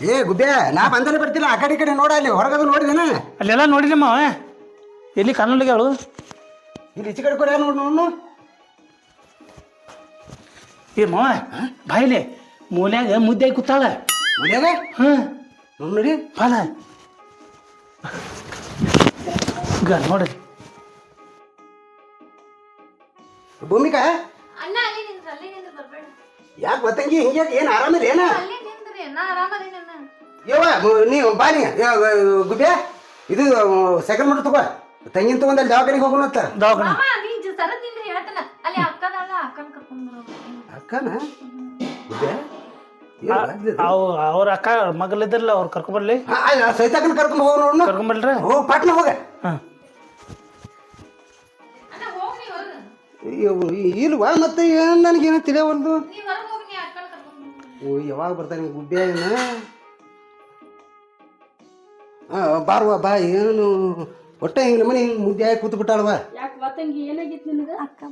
ಏ ಗುಬ್ಬೆ ನಾ ಬಂದಲ್ಲಿ ಬರ್ತಿಲ್ಲ ಆ ಕಡೆ ಈ ಕಡೆ ನೋಡ ಅಲ್ಲಿ ಹೊರಗದು ನೋಡಿದೇನ? ಅಲ್ಲೆಲ್ಲ ನೋಡಿಲ್ಲಮ್ಮ ಎಲ್ಲಿ ಕಾಣಲಿಗೆ ಅವಳು? ಇಲ್ಲಿ ಈಚೆ ಕಡೆ ಕೊಡ ನೋಡು ನೋಡು ಏ ಮಾವ ಬಾಯಿಲೆ ಮೂಲ್ಯಾಗ ಮುದ್ದೆ ಕೂತಾಳ. ಮನ್ಯಾಗ? ಹಾಂ. ನೋಡ್ ನೋಡಿ. ಬಾಲ. ಈಗ ನೋಡ್ರಿ ಭೂಮಿಕಾ? ಅಣ್ಣ ಅಲ್ಲಿ ನಿಂದ್ರ ಅಲ್ಲಿ ನಿಂದ್ರ ಬರ್ಬೇಡ. ಯಾಕೆ ಗೊತ್ತಂಗಿ ಹಿಂಗೆ ಏನು ಆರಾಮಿಲ್ಲ ಏನ? ಅಲ್ಲಿ ನಿಂದ್ರಿ ನಾ ಆರಾಮದೀನಿ ಯವ್ವ ನೀವು ಬಾನಿ ಗುಬ್ಬೆ ಇದು ಸೈಕಲ್ ಮಟ್ಟ ತಗೋ. ತಂಗಿನ ತಗೊಂಡ್ ಅಲ್ಲಿ ದವಾಖಾನಿಗೆ ಹೋಗೋಣ ಅಂತ. ದವಾಖಾನೆ. ಅಕ್ಕನ ಗುಬ್ಬೆ ಅವ್ರ ಅಕ್ಕ ಮಗಳಿದ್ರಲ್ಲ ಅವ್ರು ಕರ್ಕೊಂಬರ್ಲಿ ಸೈತಾಕನ್ ಕರ್ಕೊಂಡ್ ಹೋಗ. ನೋಡ್ ಕರ್ಕೊಂಬಲ್ರಿ ಹೋಗ್ ಪಾಟ್ನ ಹೋಗ ಇಲ್ವಾ? ಮತ್ತೆ ನನಗೇನು ತಿಳಿಯವಲ್ದು? ಯಾವಾಗ ಬರ್ತಾನೆ ಗುಬ್ಬಿಯ ಬಾರ್ವ ಬಾ ಏನು ಹೊಟ್ಟೆ ಹಿಂಗೆ ಮನೆ ಹಿಂಗೆ ಮುದ್ದೆ ಆಗಿ ಕೂತು ಬಿಟ್ಟಾಳವ ಯಾಕೆ ವತಂಗಿ ಏನಾಗಿತ್ತು ನಿನಗೆ? ಅಕ್ಕ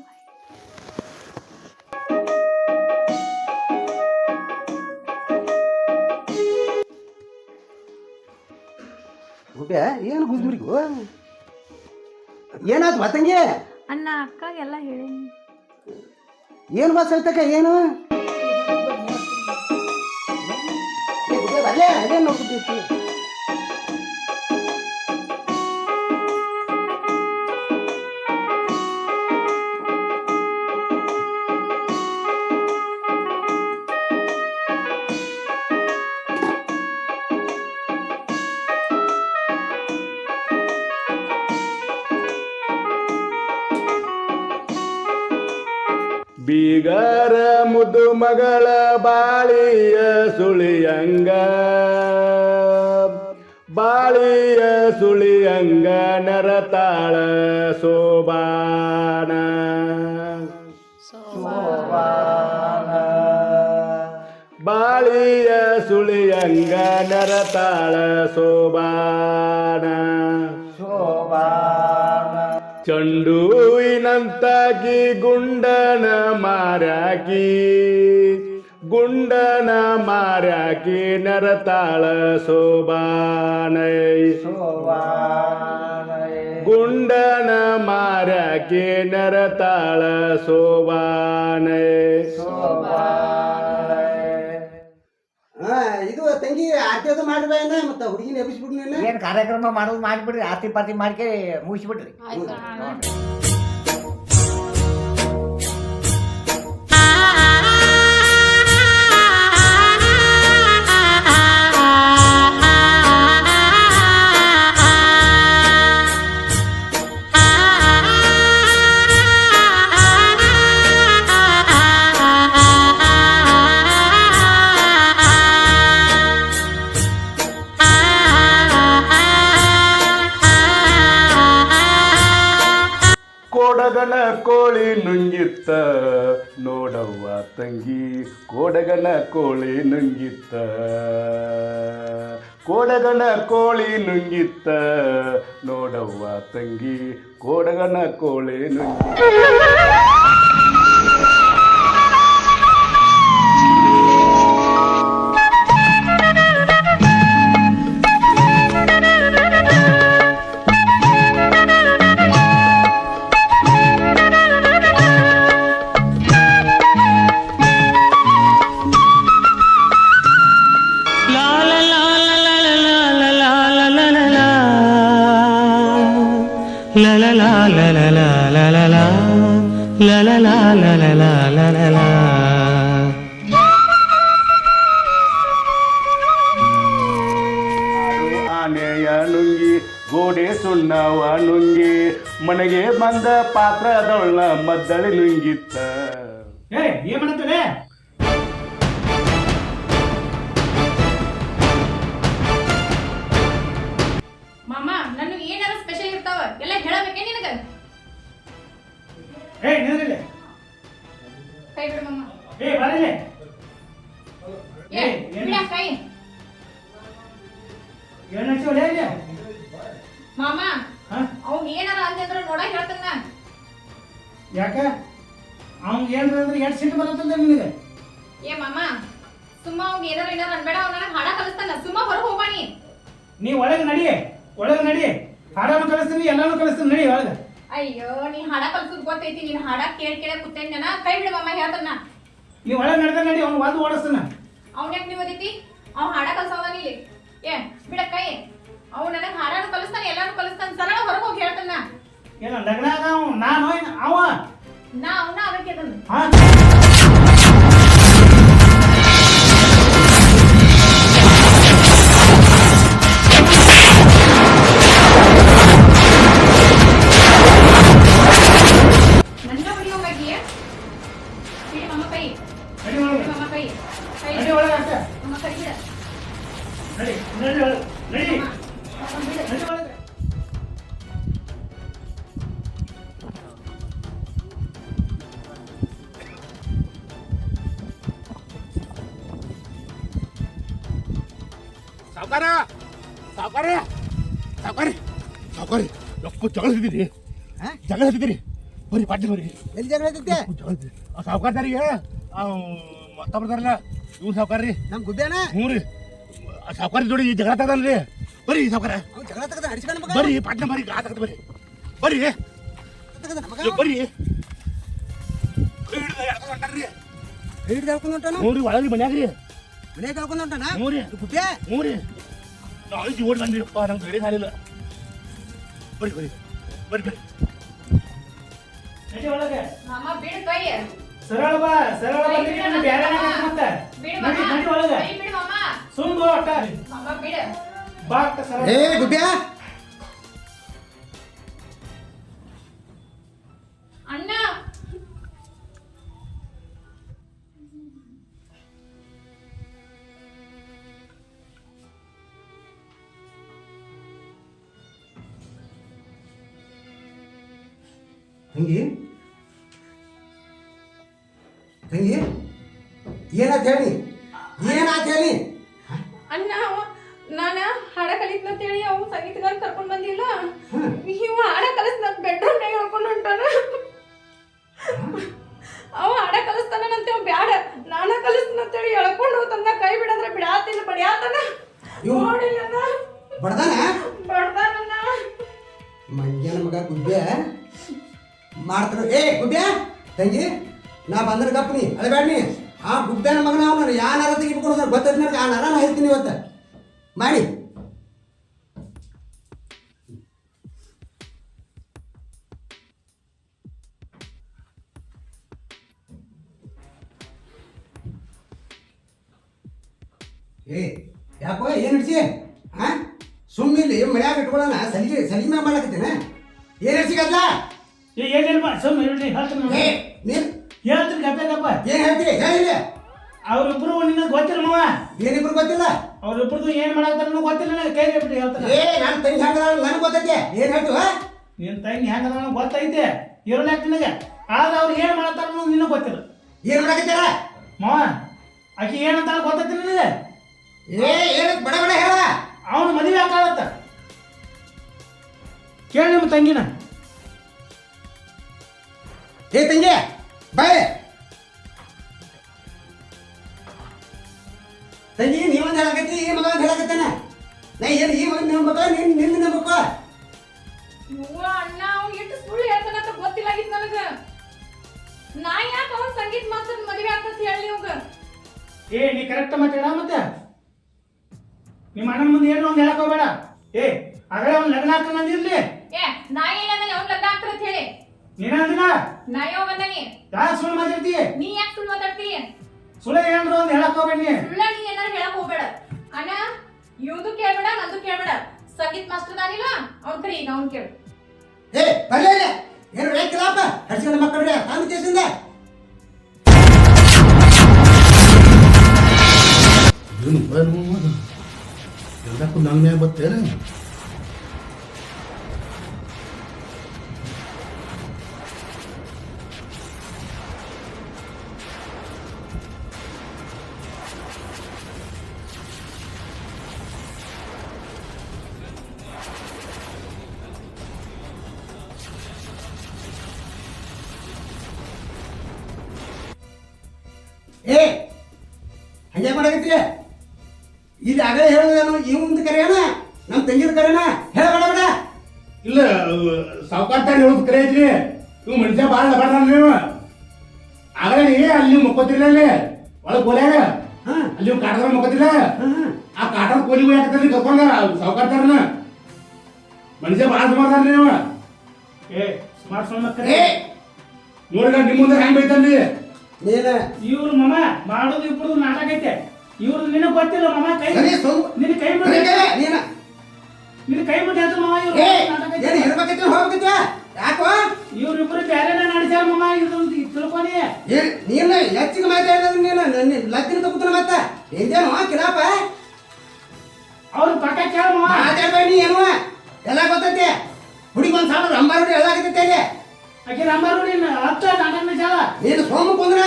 ಗುಡ್ಡೆ ಏನು ಗುದ್ಮುರಿಗು ಏನಾಯ್ತು ವತಂಗಿ ಅಣ್ಣ ಅಕ್ಕ ಎಲ್ಲ ಹೇಳೇನಿ. ಏನು ಬಾ ಸವಿತಕ್ಕ ಏನು? ಅಲ್ಲೇ ಅದೇ ನೋಡ್ತಿದ್ದೀವಿ ಮಗಳ ಬಾಳಿಯ ಸುಳಿಯಂಗ ಬಾಳಿಯ ಸುಳಿಯಂಗ ನರತಾಳ ಸೋಬಾನ ಬಾಳಿಯ ಸುಳಿಯಂಗ ನರತಾಳ ಸೋಬಾನ ಚಂಡುವಿನಂತಾಗಿ ಗುಂಡನ ಮಾರಾಕಿ ಗುಂಡನ ಮಾರಾಕಿ ನರತಾಳ ಶೋಭಾನೈ ಗುಂಡನ ಮಾರಾಕಿ ನರತಾಳ ಶೋಭಾನೈ ಶೋಭಾನೈ ಇದು ತಂಗಿ ಆರ್ತಿ ಅದು ಮಾಡ್ಬಾ ಏನ ಮತ್ತೆ ಹುಡುಗಿನ ಎಬ್ಬಿಸ್ಬಿಡ್ನೇನ ಏನ್ ಕಾರ್ಯಕ್ರಮ ಮಾಡೋದು ಮಾಡ್ಬಿಡ್ರಿ ಆಸ್ತಿ ಪಾರ್ತಿ ಮಾಡ್ಕೆ ಮುಗಿಸ್ಬಿಡ್ರಿ. ಕೋಡಗನ ಕೋಳಿ ನುಂಗಿತ್ತ, ನೋಡವ್ವ ತಂಗಿ, ಕೋಡಗನ ಕೋಳಿ ನುಂಗಿತ್ತ. ಕೋಡಗನ ಕೋಳಿ ನುಂಗಿತ್ತ, ನೋಡವ್ವ ತಂಗಿ, ಕೋಡಗನ ಕೋಳಿ ನುಂಗಿ ಆನೆಯ ನುಂಗಿ ಗೋಡೆ ಸುಣ್ಣವ ನುಂಗಿ ಮನೆಗೆ ಬಂದ ಪಾತ್ರದೊಳ್ಳ ಮದ್ದಳಿ ನುಂಗಿತ್ತ. ಏ ಏನ್ ಮಾಡತ್ತಲೆ? ಏ ನಿಂದ್ರಿಲೆ. ಕೈ ಬಿಡು ಮಮ್ಮ ಏ ಬರಲಿ. ಏ ಬಿಡ ಕೈ. ಏನ್ ಹಚ್ಚಿವಲೆ ಇಲ್ಲಿ? ಮಾಮ ಅವ್ನ್ ಏನಾರ ಅಂದಿದ್ರು ನೋಡ ಹೇಳ್ತಾನ ಯಾಕ? ಅವ್ನ್ ಏನ್ರ ಅಂದ್ರೆ ಎಷ್ಟು ಸಿಟ್ಟು ಬರತ್ತಂದ ನಿನಗೆ? ಏ ಮಾಮ ಸುಮ್ಮ ಅವ್ನ್ ಏನಾರ ಏನಾರ ಅನ್ಬೇಡ ಅವ್ನ ನನಗೆ ಹಾಡ ಕಲಿಸ್ತಾನ. ಸುಮ್ಮ ಹೊರಗೆ ಹೋಗ್ಬಾಣಿ ನೀ. ಒಳಗೆ ನಡಿ ಒಳಗೆ ನಡಿ. ಹಾಡನ್ನು ಕಲಿಸ್ತೀನಿ ಎಲ್ಲಾನು ಕಲಿಸ್ತೀನಿ ನಡಿ ಒಳಗೆ. ಅಯ್ಯೋ ನೀ ಹಾಡ ಕಲ್ಸುದ್ ಗೊತ್ತೈತಿ ನೀನ್ ಹಾಡ ಕೇಳ್ ಕೇಳ ಕೂತೇನ್ ಜನ ಕೈ ಬಿಡಮ್ಮ ಹೇಳ್ತಾನ ನೀ ಒಳಗೆ ನಡೆದ ನಡಿ ಅವ್ನು ಒಂದು ಓಡಿಸ್ತಾನ. ಅವ್ನ ಯಾಕೆ ನೀವು ಓದಿತಿ? ಅವ್ ಹಾಡ ಕಲ್ಸವನ ಇಲ್ಲಿ. ಏ ಬಿಡ ಕೈ. ಅವ್ ನನಗ್ ಹಾಡಾನು ಕಲಿಸ್ತಾನ ಎಲ್ಲಾನು ಕಲಿಸ್ತಾನ ಸರಳ ಹೊರಗ್ ಹೋಗಿ ಹೇಳ್ತಾನ ಏನ ಲಗ್ನಾಗ ಅವ ನಾನು ಅವ? ನಾ ಅವನ ಅದಕ್ಕೆ ಅದನ್ನ. ಸಾವುಕಾರ! ಸಾವುಕಾರ! ಸಾವುಕಾರ! ಸಾವುಕಾರ! ಯಪ್ಪ ಜಗಳ ಹತ್ತಿದ್ದೀರಿ ಹಾ? ಜಗಳ ಹತ್ತಿದ್ದೀರಿ ಬರ್ರಿ ಪಾಟಿ ಬರ್ರಿ ಎಲ್ಲಿ ಜಗಳ ಹತ್ತಿದ್ದೀರಿ ಆ ಸಾವುಕಾರದಾರಿಗೆ ಮತ್ತೊಬ್ಬರದಾರಲ್ಲ ಇವ್ರು ಸಾವುಕಾರ ರೀ ನಮ್ ಗುದ್ದೇನ ಹ್ಞೂ ರೀ. ಆ ಸಾವುಕಾರ ಜೋಡಿ ಜಗಳ ತಗದಲ್ರಿ ಬರ್ರಿ ಸಾವುಕಾರ. ಜಗಳ ತಗದ ಹಡಿಸ್ಕೊಂಡ ಮಗ? ಬರ್ರಿ ಪಾಟ್ನ ಬರಿ. ಗಾ ತಗದ ಬರ್ರಿ ಬರ್ರಿ ಬರ್ರಿ ಹಿಡ್ದ ಹೇಳ್ಕೊಂಡು ಹೊಂಟಾನು? ಹ್ಞೂ ರೀ ಒಳಗೆ ಮನ್ಯಾಗ ರೀ. ಮನೆಗೆ ಹೇಳ್ಕೊಂಡು ಹೊಂಟಾನ? ಹ್ಞೂ ರೀ. ಗುಬ್ಬೆ ಹ್ಞೂ ರೀ. ನಾವು ಜೋಡ್ ಬಂದಿರಪ್ಪ ನಂಗೆ ಗಡಿ ಸಾಲಿಲ್ಲ ಬರ್ರಿ ಬರ್ರಿ. ಬರ್ರಿ ಬರ್ರಿ. ನಡಿ ಒಳಗೆ? ಮಮ್ಮ ಬಿಡ ಕೈ. ಸರಳ ಬಾ ಸರಳ ಬಿಡ ನೀನು ಬ್ಯಾರೆ ಮತ್ತೆ? ಬಿಡ ನಡಿ ನಡಿ ಒಳಗೆ. ಕೈ ಬಿಡ ಮಮ್ಮ ಸುಮ್ ಒಟ್ಟ ಮಮ್ಮ ಬಿಡ. ಬಾ ಸರಳ ಏ ಗುಬ್ಬೆ ತಂಗಿ ತಂಗಿ ಏನಾತ್ ಹೇಳಿ? ಏನಾತ್ ಹೇಳಿ? ಅಣ್ಣ ಅವ ನಾನ ಹಾಡ ಕಲಿತ್ನ ಅಂತೇಳಿ ಅವ್ ಸಂಗೀತಗಾರ ಕರ್ಕೊಂಡ್ ಬಂದಿಲ್ಲ. ಇವ ಹಾಡ ಕಲಿಸ್ ನನ್ ಬೆಡ್ರೂಮ್ ನಾಗ ಹೇಳ್ಕೊಂಡು ಹೊಂಟಾನ. ಅವ ಹಾಡ ಕಲಿಸ್ತಾನಂತೆ ಅವ್ ಬ್ಯಾಡ. ನಾನ ಕಲಿಸ್ತಾನ ಅಂತೇಳಿ ಎಳ್ಕೊಂಡು ಹೋತಂದ ಕೈ ಬಿಡಂದ್ರ ಬಿಡಾತಿಲ್ಲ ಬಡಿಯಾತನ. ನೋಡಿಲ್ಲ ಬಡ್ದಾನ? ಬಡ್ದಾನ ಮಂಜನ ಮಗ ಗುಬ್ಬೆ ಮಾಡ್ತಾರ ಏ ಗುಬ್ಬೆ ತಂಗಿ, ನಾ ಬಂದ್ರೆ ಗಪ್ಪನಿ ನೀ ಆ ಗುಬ್ಬೆನ ಮಗನ ಅವನ ಯಾ ನರ ತೆಗಿಬೇಕು ಗೊತ್ತೈತಿ ನನಗೆ ಆ ನರ ಹೇಳ್ತೀನಿ ಇವತ್ತು. ಮಾಡಿ. ಏ, ಯಾಕೋ, ಏನು ಹಿಡ್ಸಿ ಹಾ ಸುಮ್ಮಿಲ್ಲಿ ಮನ್ಯಾಗ ಇಟ್ಕೊಳ್ಳೋಣ ಸಲಿಗೆ ಸಲಿಗೆ ಮ್ಯಾಗ ಮಾಡಕತ್ತೀನ ಏ ಏನಿಲ್ಲ ಸುಮ್ ಇರ್ಲಿ ಹೇಳ್ತೀನಿ ಏ ನೀನ್? ಹೇಳ್ತೀನಿ ಗಪ್ಪ ಏನ್ ಹೇಳ್ತಿ? ಹೇಳಿಲ್ಲ ಅವ್ರಿಬ್ರು ನಿನ್ನ ಗೊತ್ತಿಲ್ಲ ಮಾವ. ಏನಿಬ್ರು ಗೊತ್ತಿಲ್ಲ? ಅವ್ರಿಬ್ರದ್ದು ಏನ್ ಮಾಡಾಕ್ತಾರ ನನಗೆ ಗೊತ್ತಿಲ್ಲ ನನಗೆ ಕೈ ಬಿಟ್ಟು ಹೇಳ್ತಾನೆ. ಏ ನಾನು ತಂಗಿ ಹಾಕದ ನನಗೆ ಗೊತ್ತೈತೆ. ಏನ್ ಹೇಳ್ತು ಹಾ? ನಿನ್ ತಂಗಿ ಹೆಂಗದ ನನಗೆ ಗೊತ್ತೈತೆ. ಇರಲಾಕ ನಿನಗೆ. ಆದ್ರೆ ಅವ್ರು ಏನ್ ಮಾಡತ್ತಾರ ನಿನ್ನ ನಿನಗೆ ಗೊತ್ತಿಲ್ಲ. ಏನ್ ಮಾಡಕತ್ತೀರ? ಮಾವ ಆಕಿ ಏನಂತ ಗೊತ್ತೈತಿ ನಿನಗೆ? ಏ ಏನಂತ ಬಡ ಬಡ ಹೇಳ ಅವನು ಮದುವೆ ಆಗ್ತಾಳತ್ತ ಕೇಳಿ ನಿಮ್ಮ ತಂಗಿನ. ಏ ತಂಗಿ ಬಾಯ್ ತಂಗಿ ನೀವೊಂದು ಹೇಳಕತ್ತಿ ಈ ಮಗ ಒಂದು ಹೇಳಕತ್ತಾನ ನಾ ಏನು ಈ ಮಗ ನಿಮ್ಮ ಮಗ ನಿನ್ ನಿನ್ನ ನಂಬಕ್ಕ ಇವ್ವ ಅಣ್ಣ ಅವ್ ಎಷ್ಟು ಸುಳ್ಳು ಹೇಳ್ತಾನಂತ ಗೊತ್ತಿಲ್ಲಾಗಿತ್ ನನಗ. ನಾ ಯಾಕೆ ಅವನ್ ಸಂಗೀತ ಮಾಸ್ತರ್ ಮದುವೆ ಆಗ್ತಂತ ಹೇಳಿ ಅವಂಗ ಏ ನೀ ಕರೆಕ್ಟ್ ಮಾತಾಡ ಮತ್ತೆ? ನಿಮ್ಮ ಅಣ್ಣನ ಮುಂದೆ ಏನು ಒಂದು ಹೇಳಕ್ ಹೋಗ್ಬೇಡ? ಏ ಆಗಲೇ ಅವ್ನು ಲಗ್ನ ಹಾಕೊಂಡ್ ಬಂದಿರ್ಲಿ ಏ ನಾ ಏನಂದ್ರೆ ಅವ್ನ್ ಲಗ್ನ ಆಗ್ತಾರ ಅಂತ ಹೇಳಿ. ನೀನ ಅಂದಿನ? ನಾ ಯಾವ ಬಂದನಿ ಯಾ ಸುಳ್ಳು ಮಾತಾಡ್ತೀಯ ನೀ ಯಾಕೆ ಸುಳ್ಳು ಮಾತಾಡ್ತಿ? ಸುಳ್ಳು ಏನ್ರು ಅಂತ ಹೇಳಕ್ ಹೋಗ್ಬೇಡ ನೀ. ಸುಳ್ಳ ನೀ ಏನಾರ ಹೇಳಕ್ ಹೋಗ್ಬೇಡ. ಅಣ್ಣ ಇವ್ದು ಕೇಳ್ಬೇಡ ನಂದು ಕೇಳ್ಬೇಡ. ಸಂಗೀತ್ ಮಾಸ್ಟರ್ ದಾನಿಲ್ಲ ಅವ್ನ್ ಕರಿ ಈಗ ಅವ್ನ್ ಕೇಳು. ಏ ಬರ್ಲೇ ಇಲ್ಲ. ಏನು ರೇಕಿಲ್ಲಪ್ಪ ಹಡ್ಸ್ಕೊಂಡು ಮಕ್ಕಳ್ರೆ ತಾನು ಕೇಸಿಂದ. ಏನು ಬರು ಎಲ್ಲಕ್ಕೂ ನನ್ನ ಮ್ಯಾಗ ಸಾವುಕಾರ್ತಾರ ಹೇಳುದು ಕರೆ ಐತ್ರಿ. ಇವ್ ಮನುಷ್ಯ ಬಾಳ ಲಬಾಡ್ದಾನ ನೀವು ಆಗಲೇ ಅಲ್ಲಿ ನೀವು ಮುಕ್ಕೋತಿರ್ಲ ಅಲ್ಲಿ. ಒಳಗೆ ಕೋಲ್ಯಾಗ ಹಾ. ಅಲ್ಲಿ ನೀವು ಕಾಟದ ಮುಕ್ಕೋತಿಲ್ಲ ಆ ಕಾಟದ ಕೋಲಿಗೆ ಹಾಕತ್ರಿ ಕರ್ಕೊಂಡ ಸಾವುಕಾರ್ತಾರನ. ಮನುಷ್ಯ ಬಾಳ ಸುಮಾರ್ದಾನ ನೀವು ಏ ಸ್ಮಾರ್ಟ್ ಫೋನ್ ಏ ನೋಡ್ರಿ ನಿಮ್ಮ ಮುಂದೆ ಹೆಂಗ್ ಬೈತಾನ್ರಿ ನೀನ? ಇವ್ರು ಮಮ ಮಾಡೋದು ಇಬ್ಬರು ನಾಟಕ ಐತೆ. ಇವ್ರು ನಿನಗ್ ಗೊತ್ತಿಲ್ಲ ಮಮ್ಮ ಕೈ ನಿನ್ನ ನಿನ್ ಕೈ, ನೀನ. ನಿನ್ನ ಕೈ ಮುಟ್ಟಿ ಅಂತ ಮಮ್ಮ ಇವ್ರು ಏ ನಾಟಕ ಏನು ಹೋಗ್ಬೇಕೈತಿ ಯಾಕೋ? ಇವ್ರಿಬ್ರು ಬೇರೆನ ನಡೆಸ್ಯಾರ ಮಮ್ಮ ಇದೊಂದು ತಿಳ್ಕೊನಿ ನೀನು ಹೆಚ್ಚಿಗೆ ಮಾತಾಡಿದ್ರೆ ನೀನು ನನ್ನ ಲಗ್ನ ತಗೋತಾನ ಮತ್ತ. ಎಂದೇನು ಕಿಲಾಪ? ಅವ್ರ ಪಕ್ಕ ಕೇಳ ಮಮ್ಮ ಮಾತಾಡ್ಬೇಡಿ ನೀ ಏನು? ಎಲ್ಲ ಗೊತ್ತೈತಿ. ಹುಡುಗಿ ಒಂದ್ ಸಾವಿರ ಅಂಬಾರ ಎಲ್ಲ ಆಗತೈತೆ ಅಲ್ಲಿ ಆಕೆ ನಂಬರ್ ನೋಡಿ ಹತ್ತ ನಾಟಕ ಜಾಲ ನೀನು ಸೋಮ ಕುಂದ್ರ.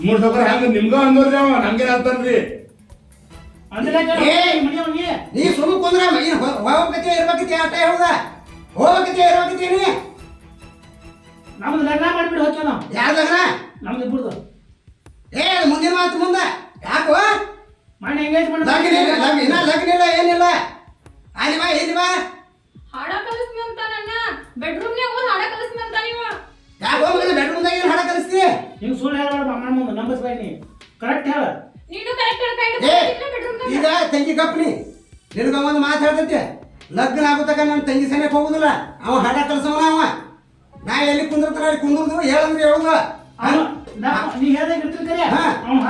ಮೂರು ಸಾವಿರ ಹೆಂಗ ನಿಮ್ಗ ಅಂದೋರ್ರಿ ಅವ ನಮ್ಗೇನ್ ಅಂತನ್ರಿ ಅಂದ್ರೆ ನೀ ಸುಮ್ಮ ಕುಂದ್ರ ಹೋಗ್ಬೇಕತಿ ಇರ್ಬೇಕತಿ ಆಟ ಹೇಳುದ. ಇರ್ಬೇಕತಿ ನೀ ನಮ್ದು ಲಗ್ನ ಮಾಡ್ಬಿಟ್ಟು ಹೋಗ್ತೇವೆ ನಾವು. ಯಾರ್ದಗ್ನ ನಮ್ದು ಇಬ್ಬರದು ಏ ಮುಂದಿನ ಮಾತು ಮುಂದೆ. ಯಾಕೋ? ಮಾಡಿ ಎಂಗೇಜ್ಮೆಂಟ್ ಲಗ್ನ ಇಲ್ಲ ಲಗ್ನ ಇನ್ನ ಲಗ್ನ ಇಲ್ಲ ಏನಿಲ್ಲ. ಅಲ್ಲಿ ಬಾ ಇಲ್ಲಿ ಬಾ. ಹಾಡ ಕಲಿಸ್ನಿ ಅಂತ ನನ್ನ. ಬೆಡ್ರೂಮ್ನ್ಯಾಗ ಹೋಗಿ ಹಾಡ ಕಲಿಸ್ನಿ ಅಂತ ನೀವು. ಯಾಕೋ ಮಗನ ಬೆಡ್ರೂಮ್ದಾಗ ಏನು ಹಾಡ ಕಲಿಸ್ತಿ? ಹಿಂಗ್ ಸುಳ್ಳು ಹೇಳ್ಬೇಡ ಅಮ್ಮನ ಮುಂದೆ ನಂಬಸ್ಬೇಡಿ ನೀ. ಕರೆಕ್ಟ್ ಹೇಳ. ನೀನು ಕರೆಕ್ಟ್ ಹೇಳ್ಕೊಂಡು ಏ ಬೆಡ್ರೂಮ್ ಈಗ ತಂಗಿ ಕಪ್ನಿ ನಿನಗ ಒಂದು ಮಾತು ಹೇಳ್ತೈತಿ. ಲಗ್ನ ಆಗುತ್ತಾಗ ನನ್ನ ತಂಗಿ ಸೇನೆ ಹೋಗುದಿಲ್ಲ. ಅವ ಹಾಡ ಕಲ್ಸವನ ಅವ. ನಾ ಎಲ್ಲಿ ಕುಂದಿರ್ತಾನ ಅಲ್ಲಿ ಕುಂದಿರ್ದು ಹೇಳಂದ್ರೆ ಹೇಳುದ. ಯಾರು ಅವ್ನು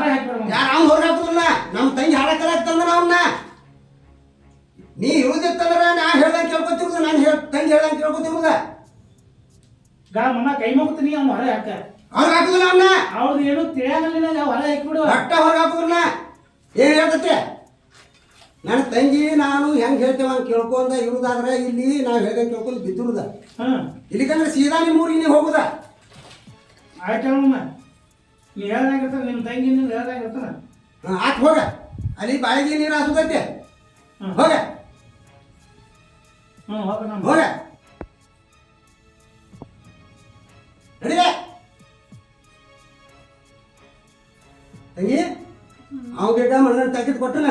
ಹೊರಗೆ ಹಾಕುದಿಲ್ಲ. ನಮ್ಮ ತಂಗಿ ಹಾಡ ಕಲಾಕ್ತಂದ್ರ ಅವನ್ನ ನೀ ಇಳುದಿತ್ತಂದ್ರ ನಾ ಹೇಳ್ದಂಗೆ ಕೇಳ್ಕೊತಿರುದು ನಾನು ಹೇಳ ತಂಗಿ ಹೇಳ್ದಂಗೆ ಕೇಳ್ಕೊತಿರುದ ಕೈ ಮುಗ್ತೀನಿ ಅವ್ನು ಹೊರ ಹಾಕ. ಅವ್ರಿಗೆ ಹಾಕುದಿಲ್ಲ ಅವನ್ನ ಅವ್ರದ್ದು ಏನು ತಿಳಿಯಾಗಲಿಲ್ಲ ಹೊರ ಹಾಕ್ಬಿಡು ಒಟ್ಟ ಹೊರಗೆ ಹಾಕುದಿಲ್ಲ. ಏನ್ ಹೇಳ್ತೈತಿ? ನನ್ನ ತಂಗಿ ನಾನು ಹೆಂಗ್ ಹೇಳ್ತೇವ ಅಂತ ಕೇಳ್ಕೊಂಡ ಇರುದಾದ್ರೆ ಇಲ್ಲಿ ನಾವು ಹೇಳ್ದಂಗೆ ಕೇಳ್ಕೊಂಡು ಬಿದ್ದಿರುದ. ಹಾ. ಇಲ್ಲಿಕಂದ್ರೆ ಸೀದಾ ನಿಮ್ಮ ಊರಿಗೆ ನೀವು ಹೋಗುದ? ಆಯ್ತು ನೀ ಹೇಳ್ದಾಗ ಇರ್ತಾನೆ ನಿಮ್ಮ ತಂಗಿ ನೀನು ಹೇಳ್ದಾಗ ಇರ್ತಾನ ಆತ್ ಹೋಗ. ಅಲ್ಲಿ ಬಾಯಿಗೆ ನೀರು ಹಾಸುದೈತೆ. ಹೋಗ. ಹ್ಞೂ ಹೋಗ ಹೋಗ. ನಡಿಲೆ ತಂಗಿ ಅವ್ಗೆ ಮಣ್ಣ ತೆಗೆದು ಕೊಟ್ಟನ?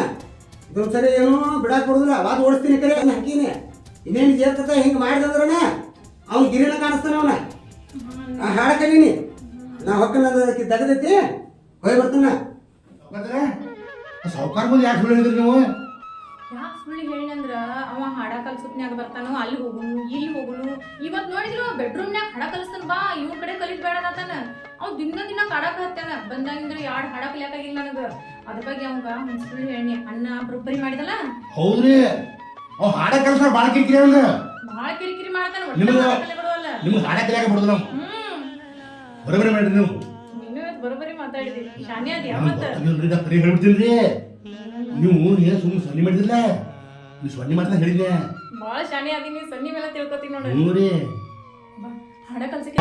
ಸರಿ ಏನು ಬಿಡಾಕ್ ಕೊಡುದಿಲ್ಲ ಅವಾದ ಓಡಿಸ್ತೀನಿ ಕರೆ, ಅವ್ನ ಹಾಕೀನಿ ಇನ್ನೇನು ಸೇರ್ತತ ಹಿಂಗೆ ಮಾಡಿದಂದ್ರನ ಅವ್ನು ಗಿರಿನ ಕಾಣಿಸ್ತಾನ ಅವನ. ಹಾಡ ಕಲೀನಿ ನಾ ಹೊಕ್ಕನ ದಗದೈತಿ ಹೋಗಿ ಬರ್ತಾನ. ಸಾವುಕಾರ ಮುಂದೆ ಯಾಕೆ ಹೇಳಿದ್ರಿ ನೀವು? ಯಾಕೆ ಸುಳ್ಳು ಹೇಳಿನಂದ್ರ ಅವ ಹಾಡ ಕಲ್ಸತ್ನ್ಯಾಗ ಬರ್ತಾನು ಅಲ್ಲಿ ಹೋಗುನು ಇಲ್ಲಿ ಹೋಗುನು. ಇವತ್ ನೋಡಿದ್ರು ಬೆಡ್ರೂಮ್ನ್ಯಾಗ ಹಾಡ ಕಲಿಸ್ತಾನ ಬಾ ಇವ್ರ ಕಡೆ ಕಲಿತ್ ಬೇಡ ಅನ್ನತಾನ ಅವ್ ದಿನ ದಿನ ಕಾಡಕ್ ಹತ್ತಾನ ಬಂದಾಗಿಂದ್ರ ಯಾಡ್ ಹಾಡ ಕಲಿಯಾಕಾಗಿಲ್ಲ ನನಗ. ಅದ್ರ ಬಗ್ಗೆ ಅವಂಗ ಒಂದ್ ಸುಳ್ಳು ಹೇಳಿ ಅಣ್ಣ ಬರೋಬ್ಬರಿ ಮಾಡಿದಲ್ಲ? ಹೌದ್ರಿ. ಅವ್ ಹಾಡ ಕೆಲಸ ಬಾಳ ಕಿರಿಕಿರಿ ಅವ್ನ ಬಾಳ ಕಿರಿಕಿರಿ ಮಾಡ್ತಾನ. ನಿಮ್ಗೆ- ಹಾಡ ಕಲಿಯಾಕ ಬಿಡುದು ನಾವು ಬರೋಬರಿ ಮಾಡ್ರಿ ನೀವು. ಬರೋಬ್ಬರಿ ಮಾತಾಡಿದ್ರಿ ಶಾನೆ ಅದಿ ನಾನು ಮತ್ತ? ಹೇಳ್ಬಿಡ್ತೀನಿ ನೀವು ಏನ್ ಸುಮ್ಮನೆ ಸನ್ನಿ ಮಾಡಿದಿಲ್ಲ ನೀವು ಸನ್ನಿ ಮಾಡ್ತಾ ಹೇಳಿದ್ನೆ ಬಹಳ ಶಾಣೆ ಅದೀನಿ ಸನ್ನಿ ಮೇಲೆ ತಿಳ್ಕೊತೀನಿ ನೋಡಿ. ಹ್ಞೂ ರೀ. ಬಾ, ಹಾಡ ಕಲ್ಸಕ್ಕೆ